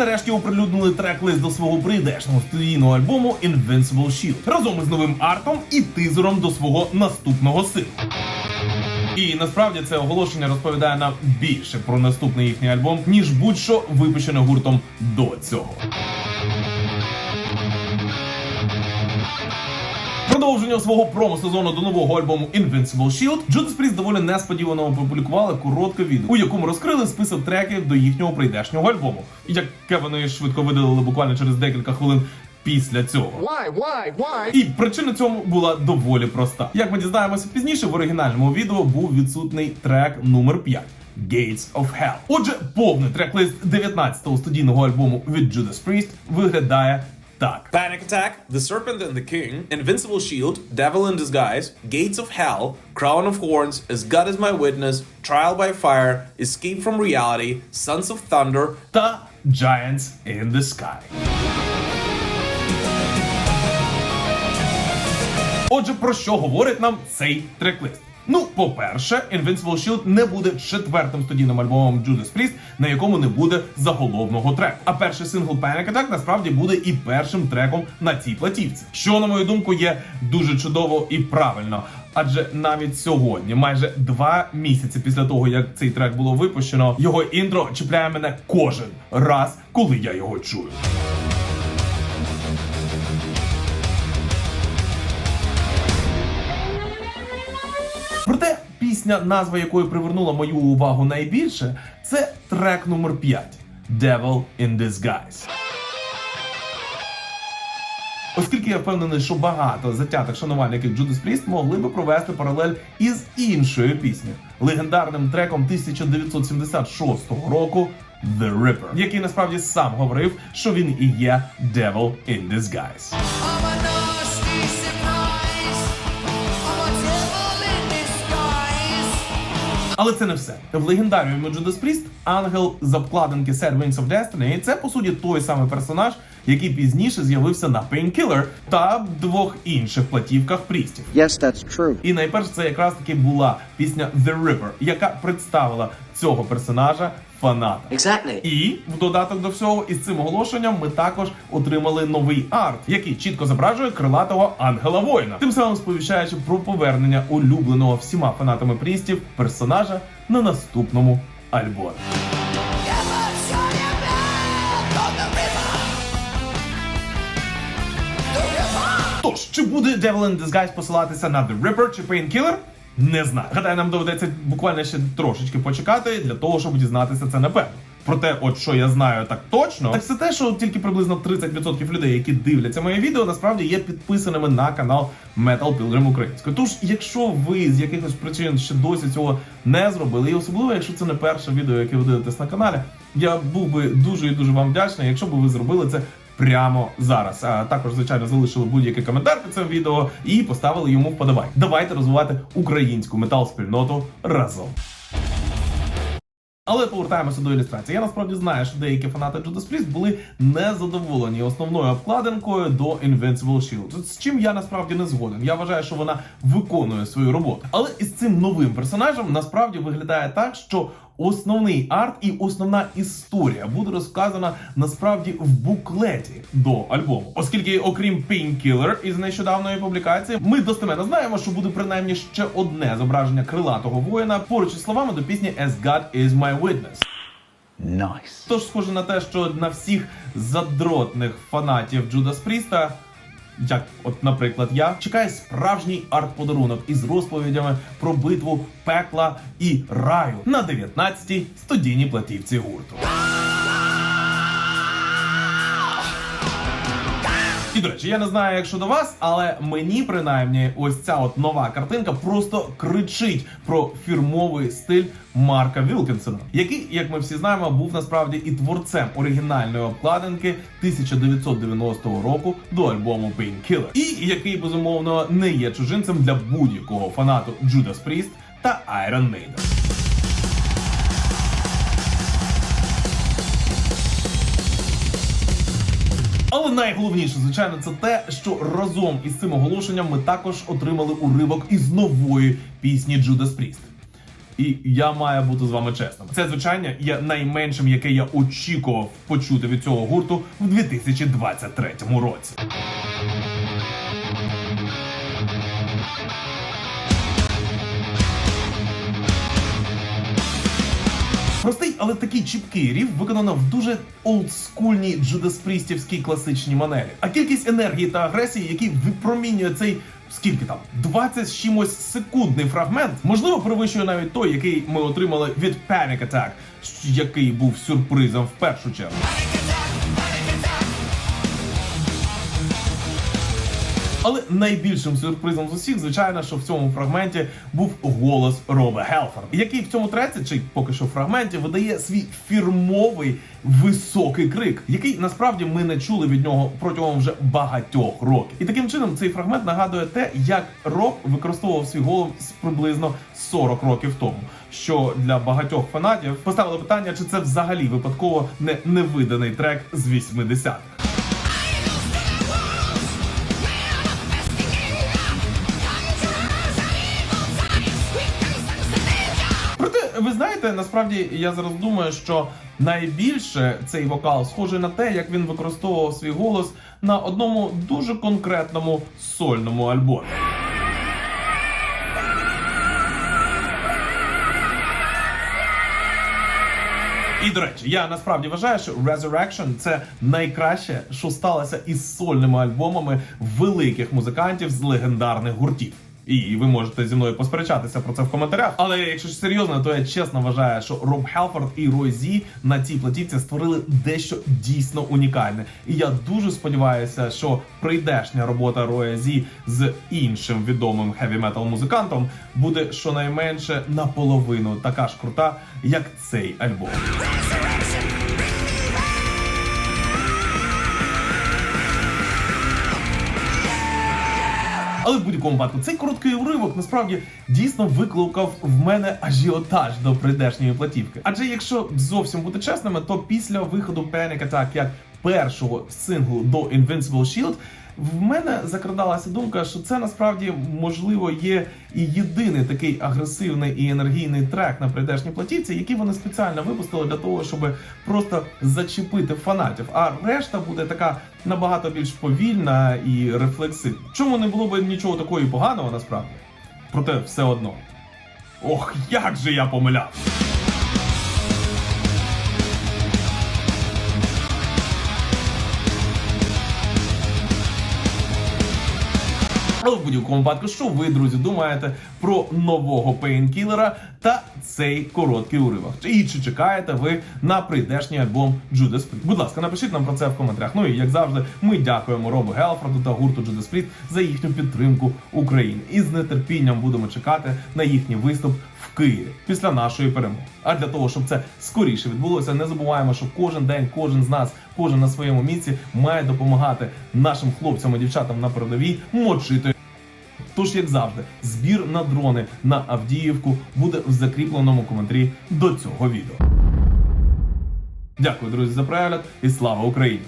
нарешті оприлюднили трек-лист до свого прийдешного студійного альбому Invincible Shield разом із новим артом і тизером до свого наступного синглу. І насправді це оголошення розповідає нам більше про наступний їхній альбом, ніж будь-що випущене гуртом до цього. Продовження свого промо-сезону до нового альбому Invincible Shield Judas Priest доволі несподівано опублікували коротке відео, у якому розкрили список треків до їхнього прийдешнього альбому, яке вони швидко видалили буквально через декілька хвилин після цього. Why, why, why? І причина цьому була доволі проста. Як ми дізнаємося пізніше, в оригінальному відео був відсутний трек номер 5 Gates of Hell. Отже, повний трек-лист 19-го студійного альбому від Judas Priest виглядає так. Panic Attack, The Serpent and the King, Invincible Shield, Devil in Disguise, Gates of Hell, Crown of Horns, As God is My Witness, Trial by Fire, Escape from Reality, Sons of Thunder, та Giants in the Sky. Отже, про що говорить нам цей трек-лист? Ну, по-перше, Invincible Shield не буде четвертим студійним альбомом Judas Priest, на якому не буде заголовного треку. А перший сингл Panic Attack насправді буде і першим треком на цій платівці, що, на мою думку, є дуже чудово і правильно. Адже навіть сьогодні, майже два місяці після того, як цей трек було випущено, його інтро чіпляє мене кожен раз, коли я його чую. Проте пісня, назва якої привернула мою увагу найбільше, це трек номер 5 Devil in Disguise. Оскільки я впевнений, що багато затятих шанувальників Judas Priest могли би провести паралель із іншою піснею, легендарним треком 1976 року The Ripper, який насправді сам говорив, що він і є Devil in Disguise. Але це не все. В легендарному Judas Priest ангел з обкладинки Sad Wings of Destiny це по суті той самий персонаж, який пізніше з'явився на Painkiller та двох інших платівках Прістів. Yes, that's true. І найперше це якраз таки була пісня The River, яка представила цього персонажа фанатам. Exactly. І в додаток до всього, із цим оголошенням ми також отримали новий арт, який чітко зображує крилатого ангела воїна, тим самим сповіщаючи про повернення улюбленого всіма фанатами прістів персонажа на наступному альбомі. Тож, чи буде Devil in Disguise посилатися на The Ripper чи Painkiller? Не знаю. Гадаю, нам доведеться буквально ще трошечки почекати для того, щоб дізнатися це напевно. Проте, от що я знаю так точно, так це те, що тільки приблизно 30% людей, які дивляться моє відео, насправді є підписаними на канал Metal Pilgrim українською. Тож, якщо ви з якихось причин ще досі цього не зробили, і особливо, якщо це не перше відео, яке ви дивитесь на каналі, я був би дуже і дуже вам вдячний, якщо б ви зробили це прямо зараз. А також, звичайно, залишили будь-який коментар під цим відео і поставили йому вподобайк. Давайте розвивати українську метал-спільноту разом. Але повертаємося до ілюстрації. Я насправді знаю, що деякі фанати Judas Priest були незадоволені основною обкладинкою до Invincible Shield. З чим я насправді не згоден. Я вважаю, що вона виконує свою роботу. Але із цим новим персонажем насправді виглядає так, що основний арт і основна історія буде розказана насправді в буклеті до альбому, оскільки, окрім Painkiller із нещодавної публікації, ми достеменно знаємо, що буде принаймні ще одне зображення крилатого воїна поруч із словами до пісні As God is my witness. Nice. Тож схоже на те, що на всіх задротних фанатів Джудас Пріста, як, от, наприклад, я, чекає справжній арт-подарунок із розповідями про битву пекла і раю на 19-й студійній платівці гурту. І до речі, я не знаю, як щодо вас, але мені принаймні ось ця от нова картинка просто кричить про фірмовий стиль Марка Вілкінсона, який, як ми всі знаємо, був насправді і творцем оригінальної обкладинки 1990 року до альбому Painkiller. і який безумовно не є чужинцем для будь-якого фанату Judas Priest та Iron Maiden. Але найголовніше, звичайно, це те, що разом із цим оголошенням ми також отримали уривок із нової пісні Judas Priest. І я маю бути з вами чесним. Це звучання є найменшим, яке я очікував почути від цього гурту в 2023 році. Простий, але такий чіпкий рів виконано в дуже олдскульній джудеспрістівській класичній манері. А кількість енергії та агресії, які випромінює цей скільки там 20 з чимось секундний фрагмент, можливо, перевищує навіть той, який ми отримали від Panic Attack, який був сюрпризом в першу чергу. Але найбільшим сюрпризом з усіх, звичайно, що в цьому фрагменті був голос Роба Гелфорда, який в цьому треці, чи поки що фрагменті, видає свій фірмовий високий крик, який насправді ми не чули від нього протягом вже багатьох років. І таким чином цей фрагмент нагадує те, як Роб використовував свій голос приблизно 40 років тому. Що для багатьох фанатів поставило питання, чи це взагалі випадково не невиданий трек з 80-х. Ви знаєте, насправді я зараз думаю, що найбільше цей вокал схожий на те, як він використовував свій голос на одному дуже конкретному сольному альбомі. І до речі, я насправді вважаю, що Resurrection – це найкраще, що сталося із сольними альбомами великих музикантів з легендарних гуртів. І ви можете зі мною посперечатися про це в коментарях. Але якщо ж серйозно, то я чесно вважаю, що Роб Хелфорд і Рой Зі на цій платівці створили дещо дійсно унікальне. І я дуже сподіваюся, що прийдешня робота Роя Зі з іншим відомим хеві метал музикантом буде щонайменше наполовину така ж крута, як цей альбом. Але в будь-якому випадку цей короткий уривок насправді дійсно викликав в мене ажіотаж до прийдешньої платівки. Адже якщо зовсім бути чесними, то після виходу Panic Attack як першого синглу до Invincible Shield, в мене закрадалася думка, що це насправді можливо є і єдиний такий агресивний і енергійний трек на прийдешній платівці, який вони спеціально випустили для того, щоб просто зачепити фанатів. А решта буде така набагато більш повільна і рефлексивна. Чому не було б нічого такого поганого насправді? Проте все одно. Ох, як же я помиляв! Але в будь-якому випадку, що ви, друзі, думаєте про нового пейнкілера та цей короткий уривок? І чи чекаєте ви на прийдешній альбом Judas Priest? Будь ласка, напишіть нам про це в коментарях. Ну і як завжди, ми дякуємо Робу Гелфорду та гурту Judas Priest за їхню підтримку України. І з нетерпінням будемо чекати на їхній виступ в Києві після нашої перемоги. А для того, щоб це скоріше відбулося, не забуваємо, що кожен день, кожен з нас, кожен на своєму місці має допомагати нашим хлопцям і дівчатам на передовій мочити. Тож, як завжди, збір на дрони на Авдіївку буде в закріпленому коментарі до цього відео. Дякую, друзі, за перегляд і слава Україні!